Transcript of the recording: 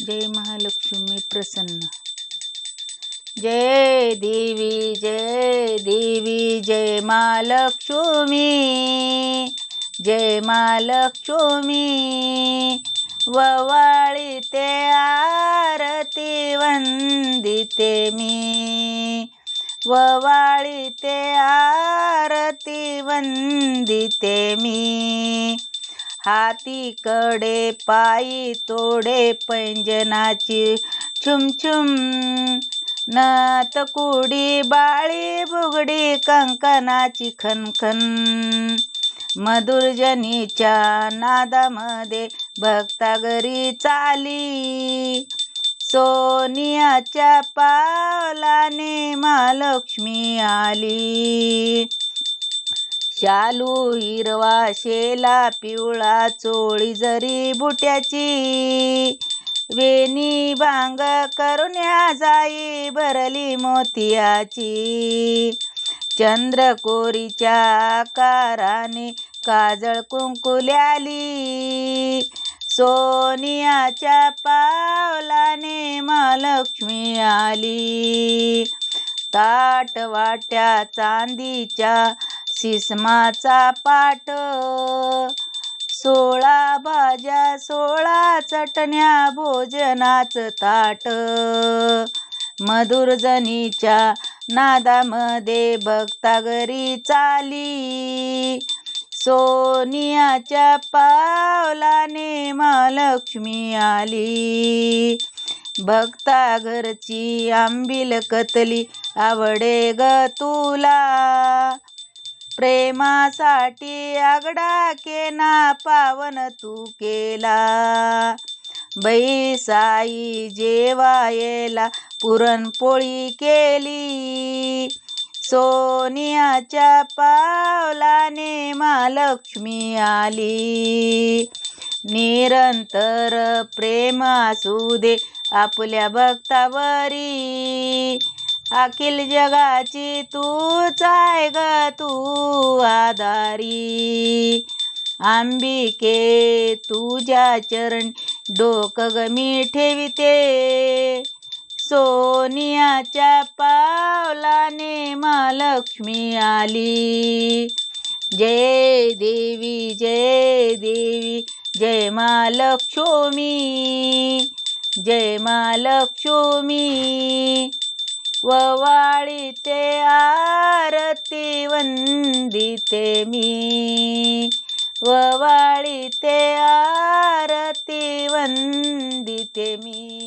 जय महालक्ष्मी प्रसन्न. जय देवी जय देवी जय महालक्ष्मी जय महालक्ष्मी. ववाळी ते आरती वंदिते मी. ववाळी ते आरती वंदिते मी. हाती कडे पायी तोडे पैंजनाची छुमछुम. नत कुडी बाळी बुगडी कंकणाची खनखन. मधुरजनीच्या नादामध्ये भक्तागरी चाली. सोनियाच्या पावलाने महालक्ष्मी आली. शालू हिरवा शेला पिवळा चोळी जरी बुट्याची. वेणी भांग करुण्या जाई भरली मोतियाची. चंद्रकोरीच्या आकाराने काजळ कुंकुल्याली. सोनियाच्या पावलाने महालक्ष्मी आली. ताट वाट्या चांदीच्या सिसमाचा पाट सोळा भाज्या सोळा चटण्या भोजनाचं ताट. मधुरजनीच्या नादामध्ये भक्ता घरी चाली. सोनियाच्या पावलाने महालक्ष्मी आली. भक्ता घरची आंबील कतली आवडे ग तुला. प्रेमासाठी आगडा केना पावन तू केला. बैसाई जेवायला पुरणपोळी केली. सोनियाच्या पावलाने महालक्ष्मी आली. निरंतर प्रेम असू दे आपल्या भक्तावरी. अखिल जगाची तूच आहे ग तू आधारी. आंबिके तुझ्या चरण डोक ग मी ठेविते. सोनियाच्या पावलाने महालक्ष्मी आली. जय देवी जय देवी जय महालक्ष्मी जय महालक्ष्मी ववाळी ते आरती वंदिते मी. ववाळी ते आरती वंदिते मी.